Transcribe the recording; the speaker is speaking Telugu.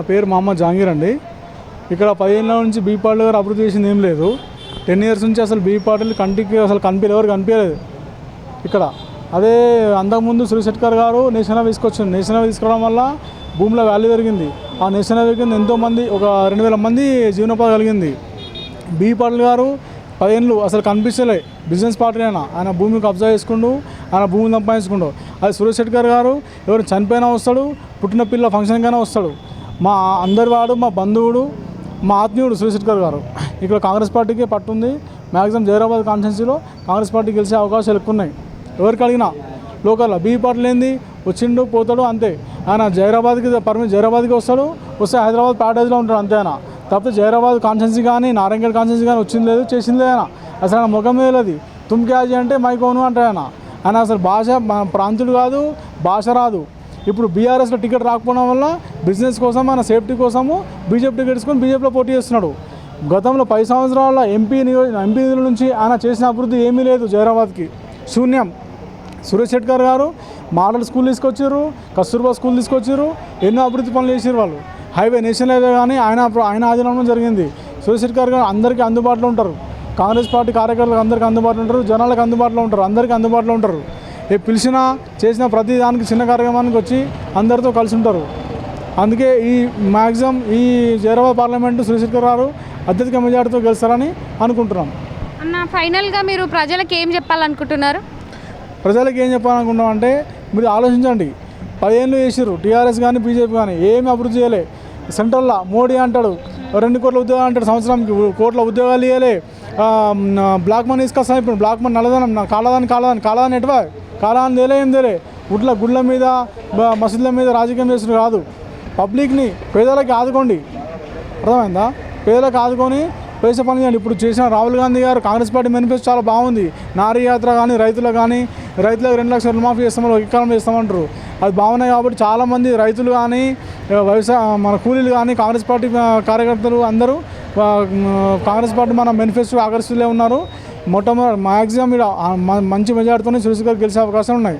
నా పేరు మా అమ్మ జాంగీర్ అండి. ఇక్కడ పదిహేనుల నుంచి బీ పాటలు గారు అభివృద్ధి చేసింది ఏం లేదు. టెన్ ఇయర్స్ నుంచి అసలు బీ పాటలు కంటికి అసలు కనిపించలేదు ఎవరు కనిపించలేదు ఇక్కడ అదే అంతకుముందు శ్రీ శెట్కర్ గారు నేషనల్ తీసుకొచ్చింది నేషనల్ తీసుకురావడం వల్ల భూమిలో వాల్యూ పెరిగింది. ఆ నేషనల్ కింద ఎంతోమంది ఒక రెండు వేల మంది జీవనోపాధి కలిగింది. బీ పాటలు గారు పదిహేనులు అసలు కనిపించలే బిజినెస్ పార్టీ అయినా. ఆయన భూమి కబ్జా చేసుకుండు ఆయన భూమిని సంపాదించుకుండు. అది సురేష్ శెట్కర్ గారు ఎవరు చనిపోయినా వస్తాడు పుట్టిన పిల్ల ఫంక్షన్కైనా వస్తాడు. మా అందరి వాడు మా బంధువుడు మా ఆత్మీయుడు సురేష్ గారు. ఇక్కడ కాంగ్రెస్ పార్టీకి పట్టుంది. మ్యాక్సిమం జైరాబాద్ కాన్స్టిట్యున్సీలో కాంగ్రెస్ పార్టీ గెలిచే అవకాశాలు ఎక్కువ ఉన్నాయి ఎవరికి అడిగినా లోకల్లో బీ పార్టీ లేనిది వచ్చిండు పోతాడు అంతే. ఆయన జైరాబాద్కి పర్మిట్ జైరాబాద్కి వస్తాడు వస్తే హైదరాబాద్ ప్యాటేజ్లో ఉంటాడు అంతే ఆయన. తప్పితే జైరాబాద్ కాన్స్టెన్సీ కానీ నారాయణగఢ్ కాన్స్టెన్సీ కానీ వచ్చింది లేదు చేసింది ఆయన. అసలు ఆయన ముఖం వేయలేదు. తుమ్కి అంటే మైకోను అంటాడు ఆయన. ఆయన అసలు భాష ప్రాంతుడు కాదు భాష రాదు. ఇప్పుడు బీఆర్ఎస్లో టికెట్ రాకపోవడం వల్ల బిజినెస్ కోసం మన సేఫ్టీ కోసము బీజేపీ టికెట్ తీసుకొని బీజేపీలో పోటీ చేస్తున్నాడు. గతంలో పది సంవత్సరాల ఎంపీ నియో ఎంపీ నిధుల నుంచి ఆయన చేసిన అభివృద్ధి ఏమీ లేదు జైరాబాద్కి. శూన్యం. సురేష్ శెట్కర్ గారు మోడల్ స్కూల్ తీసుకొచ్చారు కస్తూర్బా స్కూల్ తీసుకొచ్చారు ఎన్నో అభివృద్ధి పనులు చేసారు వాళ్ళు. హైవే నేషనల్ హైవే కానీ ఆయన ఆయన ఆధీనంలో జరిగింది. సురేష్ శెట్కర్ గారు అందరికీ అందుబాటులో ఉంటారు. కాంగ్రెస్ పార్టీ కార్యకర్తలకు అందరికీ అందుబాటులో ఉంటారు జనాలకు అందుబాటులో ఉంటారు అందరికీ అందుబాటులో ఉంటారు. పిలిచినా చేసిన ప్రతి దానికి చిన్న కార్యక్రమానికి వచ్చి అందరితో కలిసి ఉంటారు. అందుకే ఈ మ్యాక్సిమం ఈ జైరాబాద్ పార్లమెంటు సురేష్ శెట్కర్ గారు అత్యధిక మెజార్టీతో గెలుస్తారని అనుకుంటున్నాం. అన్న ఫైనల్గా మీరు ప్రజలకు ఏం చెప్పాలనుకుంటున్నారు? ప్రజలకు ఏం చెప్పాలనుకుంటున్నాం అంటే మీరు ఆలోచించండి. పదిహేను చేసిర్రు. టీఆర్ఎస్ కానీ బీజేపీ కానీ ఏమి అభివృద్ధి చేయలే. సెంట్రల్లో మోడీ అంటాడు రెండు కోట్ల ఉద్యోగాలు అంటాడు సంవత్సరానికి కోట్ల ఉద్యోగాలు ఇవ్వలే బ్లాక్ మనీ తీసుకొస్తాను ఇప్పుడు. Black money నల్లదనం కాలదాని కాలదాని కాలదాని ఎటువా? కాలదాని తేలే ఏం తేలే గుడ్ల గుళ్ళ మీద మసీదుల మీద రాజకీయం చేసిన కాదు. పబ్లిక్ని పేదలకి ఆదుకోండి. అర్థమైందా? పేదలకు ఆదుకొని పేసే పని చేయండి. ఇప్పుడు చేసిన రాహుల్ గాంధీ గారు కాంగ్రెస్ పార్టీ మేనిఫెస్టో చాలా బాగుంది. నారీ యాత్ర కానీ రైతులకు కానీ రైతులకు రెండు లక్షల రుణమాఫీ చేస్తామని ఎక్కాలం చేస్తామంటారు. అది బాగున్నాయి కాబట్టి చాలామంది రైతులు కానీ వ్యవసాయ మన కూలీలు కానీ కాంగ్రెస్ పార్టీ కార్యకర్తలు అందరూ కాంగ్రెస్ పార్టీ మన మేనిఫెస్టో ఆకర్షితులే ఉన్నారు. మొట్టమొదటి మ్యాక్సిమం ఇక్కడ మంచి మెజార్టీతోనే సురేష్ గారు గెలిచే అవకాశం ఉన్నాయి.